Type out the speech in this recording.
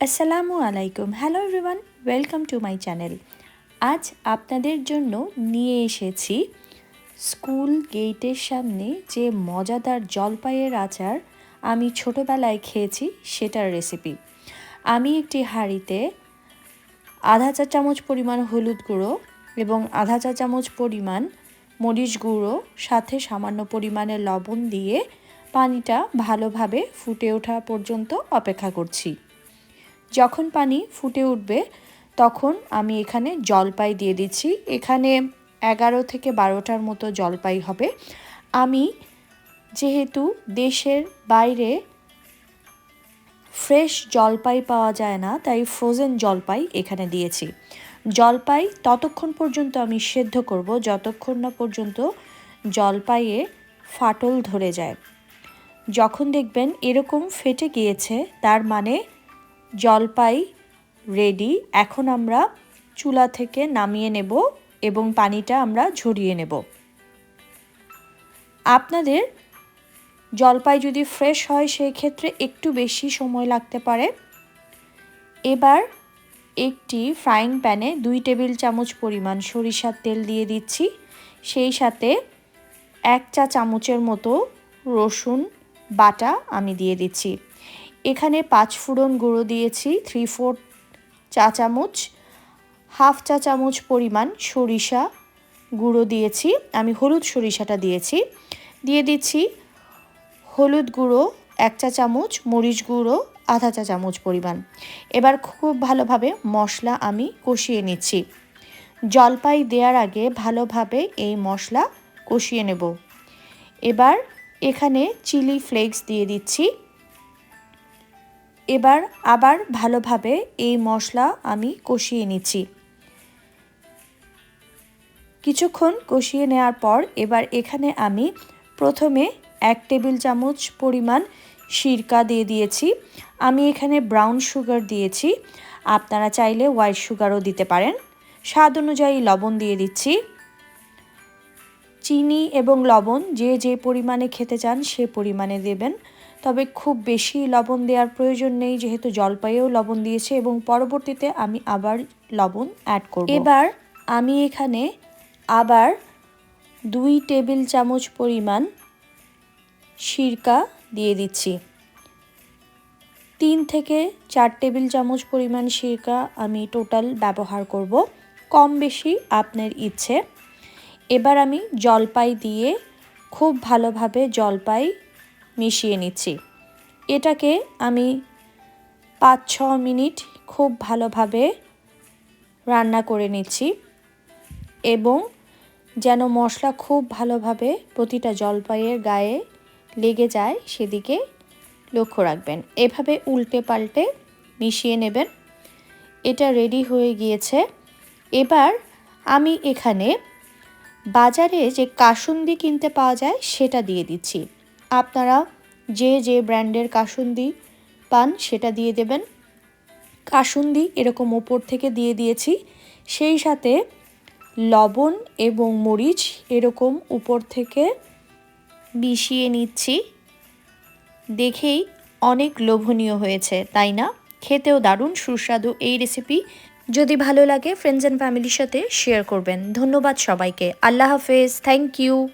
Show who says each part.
Speaker 1: আসসালামু আলাইকুম। Hello everyone welcome to my channel আজ আপনাদের জন্য নিয়ে এসেছি স্কুল গেটের সামনে যে মজাদার জলপাইয়ের আচার আমি ছোটোবেলায় খেয়েছি সেটার রেসিপি আমি একটি হাঁড়িতে আধা চা চামচ পরিমাণ হলুদ গুঁড়ো এবং আধা চা চামচ পরিমাণ মরিচ গুঁড়ো, সাথে সামান্য পরিমাণে লবণ দিয়ে পানিটা ভালোভাবে ফুটে ওঠা পর্যন্ত অপেক্ষা করছি। যখন পানি ফুটে উঠবে, তখন আমি এখানে জলপাই দিয়ে দিচ্ছি। এখানে এগারো থেকে বারোটার মতো জলপাই হবে। আমি যেহেতু দেশের বাইরে ফ্রেশ জলপাই পাওয়া যায় না, তাই ফ্রোজেন জলপাই এখানে দিয়েছি। জলপাই ততক্ষণ পর্যন্ত আমি সেদ্ধ করব, যতক্ষণ না পর্যন্ত জলপাইয়ে ফাটল ধরে যায়। যখন দেখবেন এরকম ফেটে গিয়েছে, তার মানে জলপাই রেডি এখন আমরা চুলা থেকে নামিয়ে নেব এবং পানিটা আমরা ঝরিয়ে নেব। আপনাদের জলপাই যদি ফ্রেশ হয় সেই ক্ষেত্রে একটু বেশি সময় লাগতে পারে। এবার একটি ফ্রাইং প্যানে দুই টেবিল চামচ পরিমাণ সরিষার তেল দিয়ে দিচ্ছি। সেই সাথে এক চা চামচের মতো রসুন বাটা আমি দিয়ে দিচ্ছি। এখানে পাঁচ ফোড়ন গুঁড়ো দিয়েছি থ্রি ফোর চা চামচ হাফ চা চামচ পরিমাণ সরিষা গুঁড়ো দিয়েছি, আমি হলুদ সরিষাটা দিয়েছি। দিয়ে দিচ্ছি হলুদ গুঁড়ো, এক চা চামচ, মরিচ গুঁড়ো, আধা চা চামচ পরিমাণ। এবার খুব ভালোভাবে মশলা আমি কষিয়ে নিচ্ছি। জলপাই দেওয়ার আগে ভালোভাবে এই মশলা কষিয়ে নেব। এবার এখানে চিলি ফ্লেক্স দিয়ে দিচ্ছি। এবার আবার ভালোভাবে এই মশলা আমি কষিয়ে নিচ্ছি। কিছুক্ষণ কষিয়ে নেওয়ার পর এবার এখানে আমি প্রথমে এক টেবিল চামচ পরিমাণ সিরকা দিয়ে দিয়েছি। আমি এখানে ব্রাউন সুগার দিয়েছি। আপনারা চাইলে হোয়াইট সুগারও দিতে পারেন। স্বাদ অনুযায়ী লবণ দিয়ে দিচ্ছি। চিনি এবং লবণ যে যে পরিমাণে খেতে চান সে পরিমাণে দেবেন। তবে খুব বেশি লবণ দেওয়ার প্রয়োজন নেই, যেহেতু জলপাইয়েও লবণ দিয়েছে এবং পরবর্তীতে আমি আবার লবণ অ্যাড করব। এবার আমি এখানে আবার দুই টেবিল চামচ পরিমাণ সিরকা দিয়ে দিচ্ছি। তিন থেকে চার টেবিল চামচ পরিমাণ সিরকা আমি টোটাল ব্যবহার করব। কম বেশি আপনার ইচ্ছে। এবার আমি জলপাই দিয়ে খুব ভালোভাবে জলপাই মিশিয়ে নিচ্ছি। এটাকে আমি পাঁচ ছ মিনিট খুব ভালোভাবে রান্না করে নিচ্ছি এবং যেন মশলা খুব ভালোভাবে প্রতিটা জলপাইয়ের গায়ে লেগে যায় সেদিকে লক্ষ্য রাখবেন। এভাবে উল্টে পাল্টে মিশিয়ে নেবেন। এটা রেডি হয়ে গিয়েছে। এবার আমি এখানে বাজারে যে কাসুন্দি কিনতে পাওয়া যায়, সেটা দিয়ে দিচ্ছি। আপনারা যে যে ব্র্যান্ডের কাসুন্দি পান, সেটা দিয়ে দেবেন। কাসুন্দি এরকম ওপর থেকে দিয়ে দিয়েছি। সেই সাথে লবণ এবং মরিচ এরকম উপর থেকে মিশিয়ে নিচ্ছি। দেখেই অনেক লোভনীয় হয়েছে, তাই না? খেতেও দারুণ, সুস্বাদু এই রেসিপি যদি ভালো লাগে ফ্রেন্ডস অ্যান্ড ফ্যামিলির সাথে শেয়ার করবেন। ধন্যবাদ সবাইকে। আল্লাহ হাফেজ। Thank you